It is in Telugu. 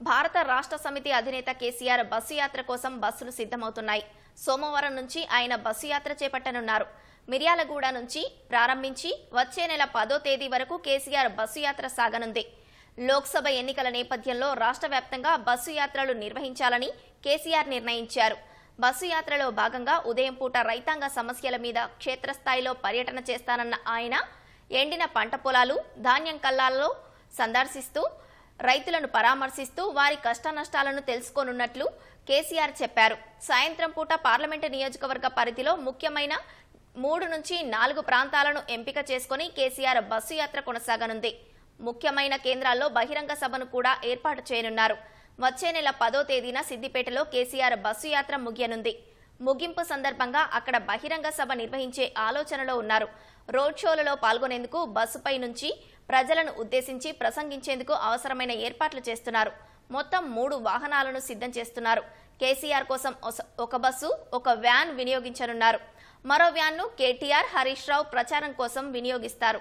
భారత రాష్ట్ర సమితి అధినేత కేసీఆర్ బస్సు యాత్ర కోసం బస్సులు సిద్ధమవుతున్నాయి. సోమవారం నుంచి ఆయన బస్సు యాత్ర చేపట్టనున్నారు. మిర్యాలగూడ నుంచి ప్రారంభించి వచ్చే నెల పదో తేదీ వరకు కేసీఆర్ బస్సు యాత్ర సాగనుంది. లోక్సభ ఎన్నికల నేపథ్యంలో రాష్ట్ర వ్యాప్తంగా బస్సు యాత్రలు నిర్వహించాలని కేసీఆర్ నిర్ణయించారు. బస్సు యాత్రలో భాగంగా ఉదయం పూట రైతాంగ సమస్యల మీద క్షేత్రస్థాయిలో పర్యటన చేస్తానన్న ఆయన ఎండిన పంట పొలాలు ధాన్యం కల్లాలలో సందర్శిస్తూ రైతులను పరామర్శిస్తూ వారి కష్టనష్టాలను తెలుసుకోనున్నట్లు కేసీఆర్ చెప్పారు. సాయంత్రం పూట పార్లమెంటు నియోజకవర్గ పరిధిలో ముఖ్యమైన మూడు నుంచి నాలుగు ప్రాంతాలను ఎంపిక చేసుకుని కేసీఆర్ బస్సు యాత్ర కొనసాగనుంది. ముఖ్యమైన కేంద్రాల్లో బహిరంగ సభను కూడా ఏర్పాటు చేయనున్నారు. వచ్చే నెల పదో తేదీన సిద్దిపేటలో కేసీఆర్ బస్సు యాత్ర ముగియనుంది. ముగింపు సందర్భంగా అక్కడ బహిరంగ సభ నిర్వహించే ఆలోచనలో ఉన్నారు. రోడ్ షోలలో పాల్గొనేందుకు బస్సుపై నుంచి ప్రజలను ఉద్దేశించి ప్రసంగించేందుకు అవసరమైన ఏర్పాట్లు చేస్తున్నారు. మొత్తం మూడు వాహనాలను సిద్ధం చేస్తున్నారు. కేసీఆర్ కోసం ఒక బస్సు ఒక వ్యాన్ వినియోగించనున్నారు. మరో వ్యాన్ను కేటీఆర్ హరీష్ రావు ప్రచారం కోసం వినియోగిస్తారు.